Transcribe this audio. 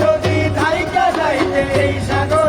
যদি ধাইকা যাইতে এই সাগর